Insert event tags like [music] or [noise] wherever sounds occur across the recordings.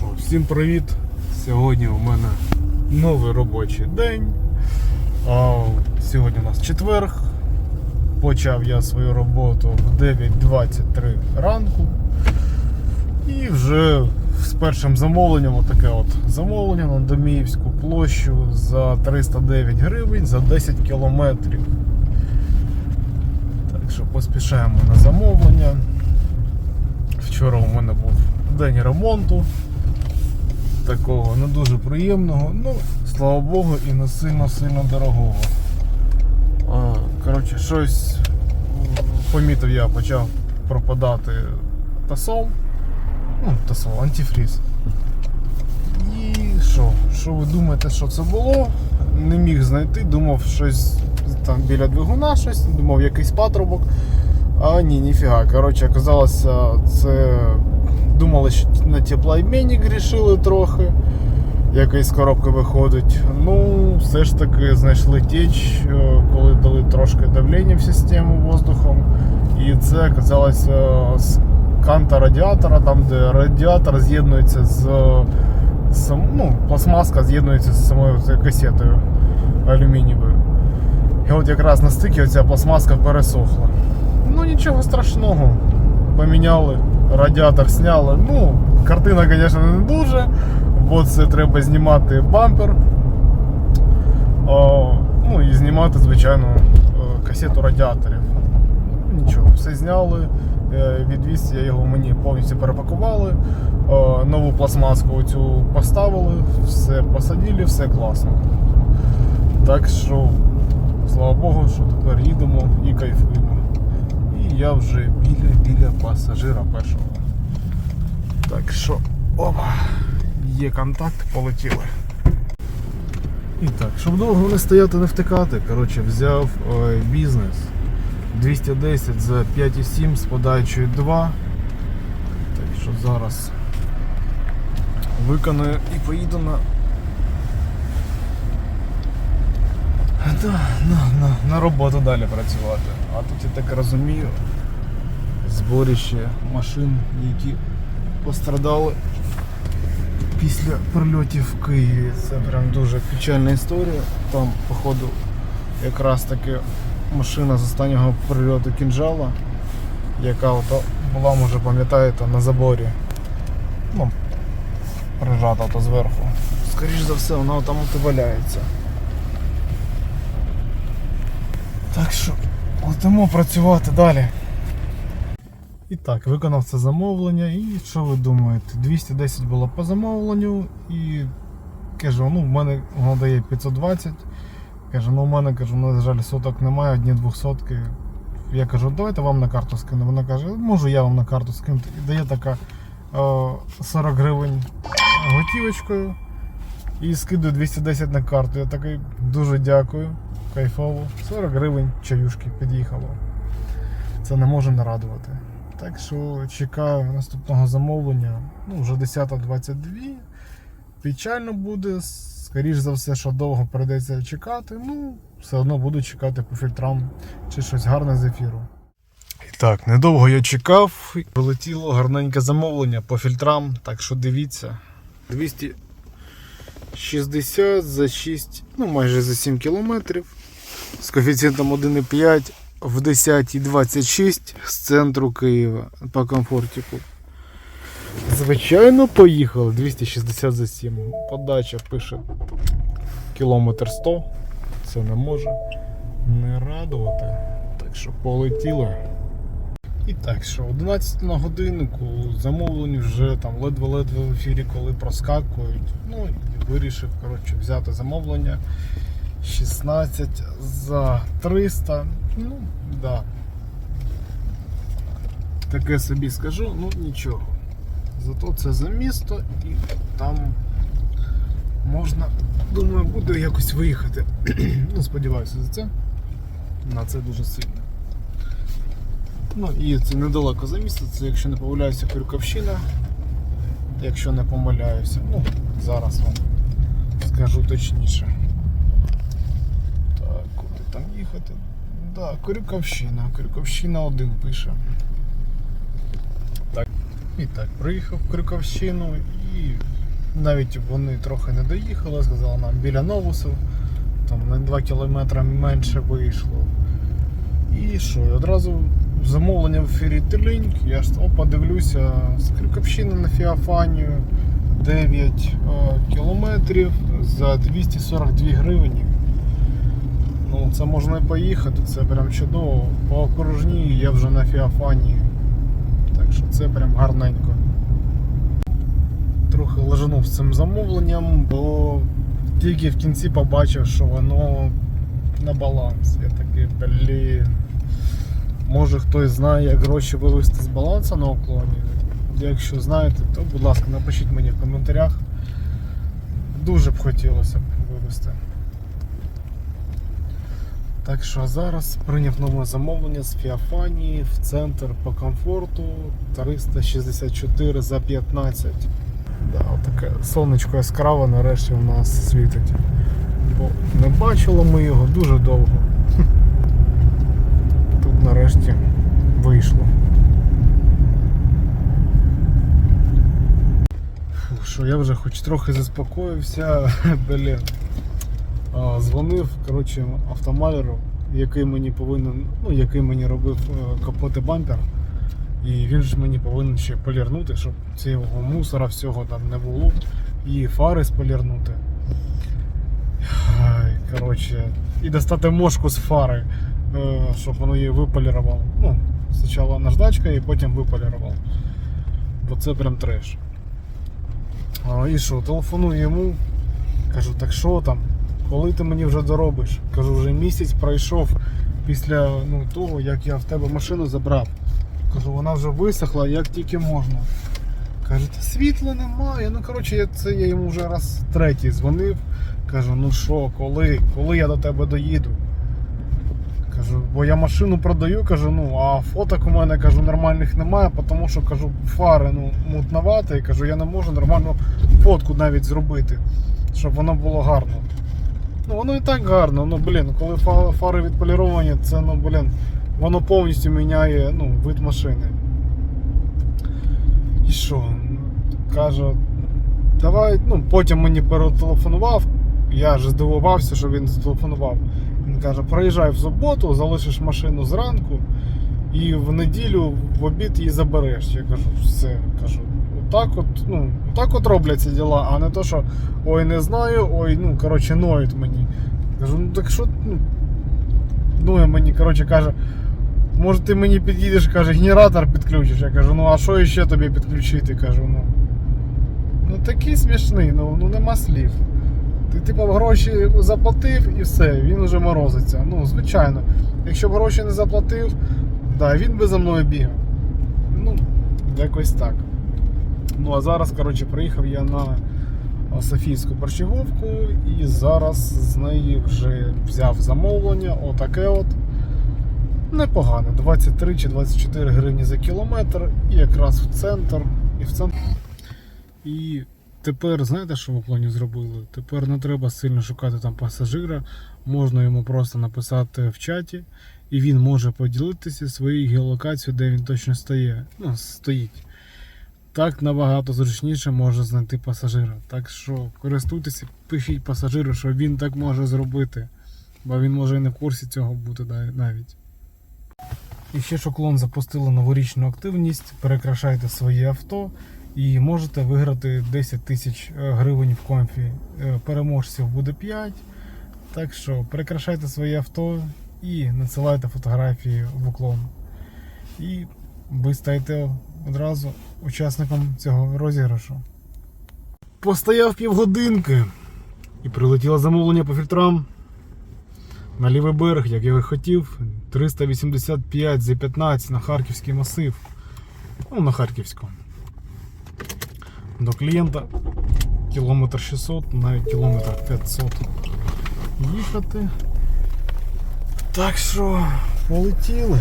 що, всім привіт! Сьогодні у мене новий робочий день. А, Сьогодні у нас четверг. Почав я свою роботу в 9.23 ранку. І вже з першим замовленням, отаке от замовлення на Доміївську площу за 309 гривень за 10 кілометрів. Так що поспішаємо на замовлення. Вчора у мене був день ремонту. Такого не дуже приємного. Ну, слава Богу, і не сильно-сильно дорогого. А, Коротше, щось помітив я, почав пропадати тасол. Ну, тасол, антифріз. І що? Що ви думаєте, що це було? Не міг знайти, думав щось там біля двигуна, щось, думав якийсь патрубок. А ні, ніфіга. Коротше, оказалося, це думали, що на теплообмінник рішили трохи. Якийсь з коробки виходить. Ну, все ж таки знайшли тіч, е, коли дали трошки давлення в систему воздухом. І це оказалося з канта радіатора, там де радіатор з'єднується з, з ну, пластмаска з'єднується з самою касетою алюмінієвою. І от якраз на стикі оця пластмаска пересохла. Ну нічого страшного. Поміняли, радіатор зняли. Ну, картина, звісно, не дуже, бо це треба знімати бампер. О, ну і знімати, звичайно, е, касету радіаторів. Ну, Нічого, все зняли. Е, Відвіз я його мені повністю перепакували. Е, Нову пластмаску цю поставили, все посадили, все класно. Так що, слава Богу, що тепер їдемо і кайфуємо. Я вже біля біля пасажира першого. Так що, опа, є контакт, полетіли. І так, щоб довго не стояти, не втикати, коротше, взяв е, бізнес 210 за 5,7 з подачею 2. Так що зараз виконую і поїду на Да, на, на, на роботу далі працювати. А тут я так розумію, зборище машин, які пострадали після прильотів в Києві. Це прям дуже печальна історія. Там, походу, якраз таки машина з останнього прильоту кінжала, яка ото була, може пам'ятаєте, на заборі. Ну, прижата то зверху. Скоріше за все, вона там от і валяється. Так що летимо працювати далі. І так, виконав це замовлення. І що ви думаєте? 210 було по замовленню і кажу, ну в мене воно дає 520. Каже, ну в мене кажу, на жаль, соток немає, одні двохсотки. Я кажу, давайте вам на карту скину. Вона каже, можу я вам на карту скинути. І дає така е, 40 гривень готівочкою і скидаю 210 на карту. Я такий дуже дякую. Кайфово. 40 гривень чаюшки під'їхало. Це не може не радувати. Так що чекаю наступного замовлення. Ну, вже 10.22. Печально буде. Скоріш за все, що довго прийдеться чекати. Ну, все одно буду чекати по фільтрам чи щось гарне з ефіру. І так, недовго я чекав. Прилетіло гарненьке замовлення по фільтрам, так що дивіться. 260 за 6, ну майже за 7 кілометрів. З коефіцієнтом 1,5 в 10,26 з центру Києва по комфортику. Звичайно, поїхали 260 за 7. Подача пише кілометр 100. Це не може не радувати. Так що полетіло. І так що 11 на годиннику замовлені вже там ледве-ледве в ефірі, коли проскакують. Ну і вирішив коротше, взяти замовлення 16 за 300. Ну, да. Таке собі скажу, ну нічого. Зато це за місто і там можна, думаю, буде якось виїхати. [clears throat] ну, сподіваюся за це. На це дуже сильно. Ну і це недалеко за місто, це якщо не помиляюся, Крюковщина. Якщо не помиляюся. Ну, зараз вам скажу точніше. Там їхати? Да, Крюковщина. Крюковщина 1 пише. Так. І так, приїхав в Крюковщину І навіть вони трохи не доїхали, сказали нам біля Новусу, там на 2 кілометри менше вийшло. І що, і одразу замовлення в ефірі Телінк, я ж опа дивлюся, Скрикопщина на Феофанію 9 е, кілометрів за 242 гривні. Ну, це можна і поїхати, це прям чудово. По окружній я вже на Феофанії. Так що це прям гарненько. Трохи лежанув з цим замовленням, бо тільки в кінці побачив, що воно на баланс. Я такий, блін. Може хтось знає, як гроші вивести з балансу на уклоні. Якщо знаєте, то будь ласка, напишіть мені в коментарях. Дуже б хотілося б вивести. Так що зараз прийняв нове замовлення з Фіафанії в центр по комфорту 364 за 15. Да, таке сонечко яскраве нарешті у нас світить. Бо не бачили ми його дуже довго. [laughs] Тут нарешті вийшло. Що я вже хоч трохи заспокоївся, [laughs] блін. Дзвонив коротше, автомалеру, який мені повинен, ну, який мені робив е, капот і бампер. І він ж мені повинен ще полірнути, щоб цього мусора всього там не було. І фари сполірнути. Коротше, і достати мошку з фари, е, щоб воно її виполірувало. Ну, спочатку наждачка і потім виполірував. Бо це прям треш. І що, телефоную йому, кажу, так що там? Коли ти мені вже доробиш? Кажу, вже місяць пройшов після ну, того, як я в тебе машину забрав. Кажу, вона вже висохла, як тільки можна. Каже, та світла немає. Ну, коротше, я, це я йому вже раз третій дзвонив. Кажу, ну що, коли? Коли я до тебе доїду? Кажу, бо я машину продаю, кажу, ну, а фоток у мене кажу, нормальних немає, тому що кажу, фари ну, мутноваті, і кажу, я не можу нормальну фотку навіть зробити, щоб воно було гарно. Ну воно і так гарно, ну блін, коли фари відполіровані, це ну блін, воно повністю міняє ну, вид машини. І що? Каже, давай, ну потім мені перетелефонував. Я ж здивувався, що він зателефонував. Він каже, приїжджай в суботу, залишиш машину зранку і в неділю в обід її забереш. Я кажу, все, кажу, отак от, ну, отак от роблять ці діла, а не то, що ой, не знаю, ой, ну, коротше, ноють мені. Кажу, ну так що, ну, ну мені, коротше, каже, може ти мені під'їдеш, каже, генератор підключиш. Я кажу, ну а що ще тобі підключити? Кажу, ну. Ну такий смішний, ну, ну нема слів. Ти типу гроші заплатив і все, він уже морозиться. Ну, звичайно. Якщо б гроші не заплатив, да, він би за мною бігав. Ну, якось так. Ну а зараз, коротше, приїхав я на Софійську борщаговку і зараз з неї вже взяв замовлення, отаке от. Непогано, 23 чи 24 гривні за кілометр, і якраз в центр, і в центр. І тепер, знаєте, що в уклоні зробили? Тепер не треба сильно шукати там пасажира, можна йому просто написати в чаті, і він може поділитися своєю геолокацією, де він точно стає. Ну, стоїть. Так набагато зручніше може знайти пасажира. Так що користуйтеся, пишіть пасажиру, що він так може зробити. Бо він може і не в курсі цього бути навіть. І ще Шоклон запустили новорічну активність. Перекрашайте своє авто і можете виграти 10 тисяч е, гривень в комфі. Е, Переможців буде 5. Так що перекрашайте своє авто і надсилайте фотографії в уклон. І ви стаєте одразу учасником цього розіграшу. Постояв півгодинки і прилетіло замовлення по фільтрам. На лівий берег, як я і хотів, 385 за 15 на Харківський масив. Ну, на Харківському. До клієнта кілометр 600, навіть кілометр 500 їхати. Так що полетіли.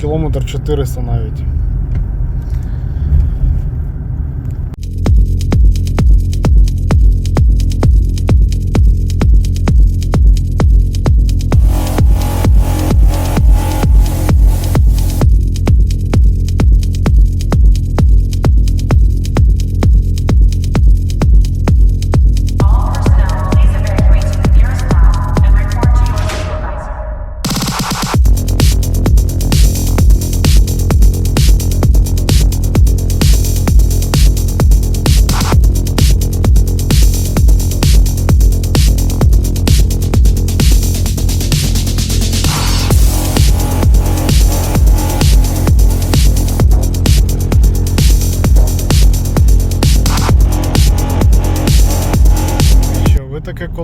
Кілометр 400 навіть.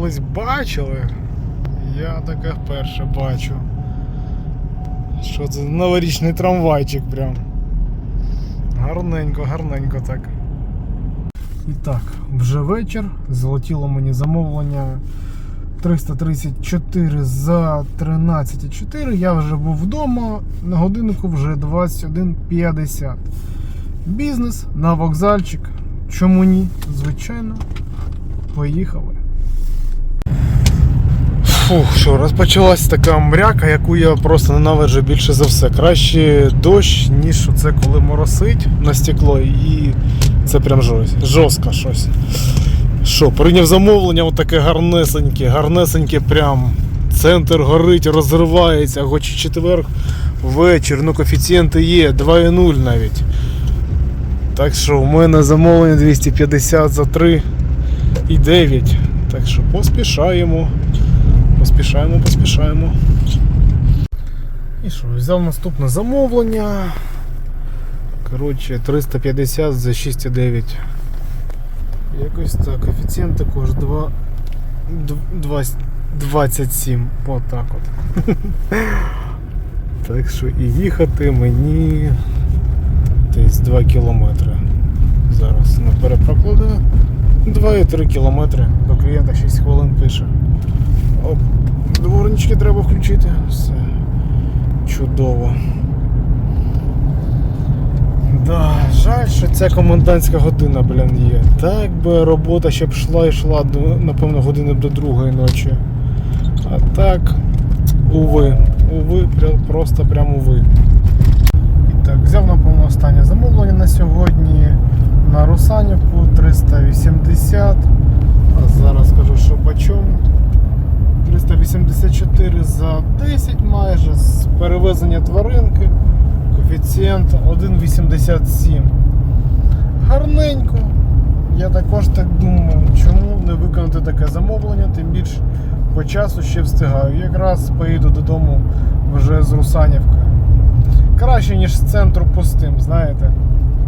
Колись бачили. Я таке вперше бачу. Що це новорічний трамвайчик прям. Гарненько, гарненько так. І так, вже вечір. Залетіло мені замовлення 334 за 13,4. Я вже був вдома. На годиннику вже 21.50. Бізнес на вокзальчик. Чому ні? Звичайно. Поїхали. Фух, що розпочалась така мряка, яку я просто ненавиджу більше за все. Краще дощ, ніж це коли моросить на стекло, і це прям жорст- жорстко щось. Що, прийняв замовлення, отаке гарнесеньке, гарнесеньке прям. Центр горить, розривається, хоч четвер вечір, ну коефіцієнти є, 2,0 навіть. Так що в мене замовлення 250 за 3 і 9. Так що поспішаємо. Поспішаємо, поспішаємо. І що, взяв наступне замовлення. Коротше, 350 за 6,9. Якось так, коефіцієнт також 2, 2, 27. Отак от. [laughs] Так що і їхати мені десь 2 кілометри. Зараз не перепрокладаю. 2,3 кілометри до клієнта 6 хвилин пише. Оп, дворнички треба включити. Все. Чудово. Да, жаль, що ця комендантська година, блін, є. Так би робота ще б йшла і йшла, напевно, години до другої ночі. А так, уви, уви, просто прям уви. І так, взяв, напевно, останнє замовлення на сьогодні на Русанівку 380. А зараз скажу, що по чому. 384 за 10 майже з перевезення тваринки. Коефіцієнт 1,87. Гарненько. Я також так думаю, чому не виконати таке замовлення, тим більше по часу ще встигаю. Якраз поїду додому вже з Русанівки. Краще, ніж з центру пустим, знаєте.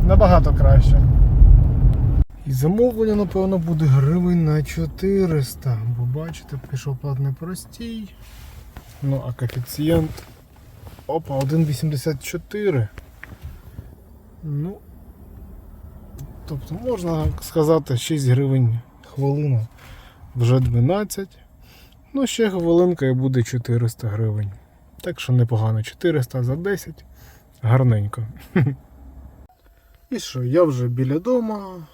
Набагато краще. І замовлення, напевно, буде гривень на 400. Бо бачите, пішов платний простій. Ну, а коефіцієнт. Опа, 1,84. Ну. Тобто можна сказати 6 гривень хвилина. Вже 12. Ну, ще хвилинка і буде 400 гривень. Так що непогано. 400 за 10. Гарненько. [laughs] І що, я вже біля дома.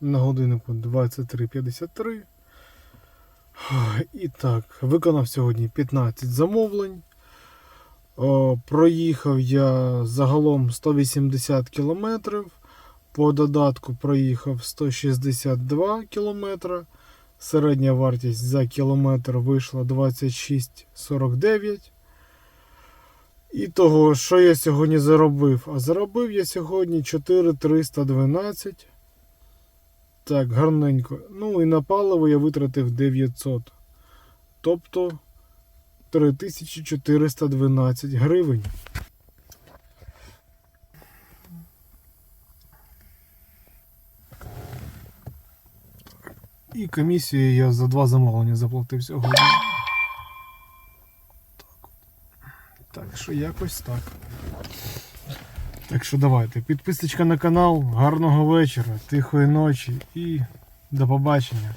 На годиннику 23.53. І так, виконав сьогодні 15 замовлень. Проїхав я загалом 180 кілометрів. По додатку проїхав 162 кілометри. Середня вартість за кілометр вийшла 26,49. І того, що я сьогодні заробив? А заробив я сьогодні 4,312. Так, гарненько. Ну і на паливо я витратив 900. Тобто 3412 гривень. І комісію я за два замовлення заплатив сьогодні. Так, так що якось так. Так що давайте, підписочка на канал, гарного вечора, тихої ночі і до побачення.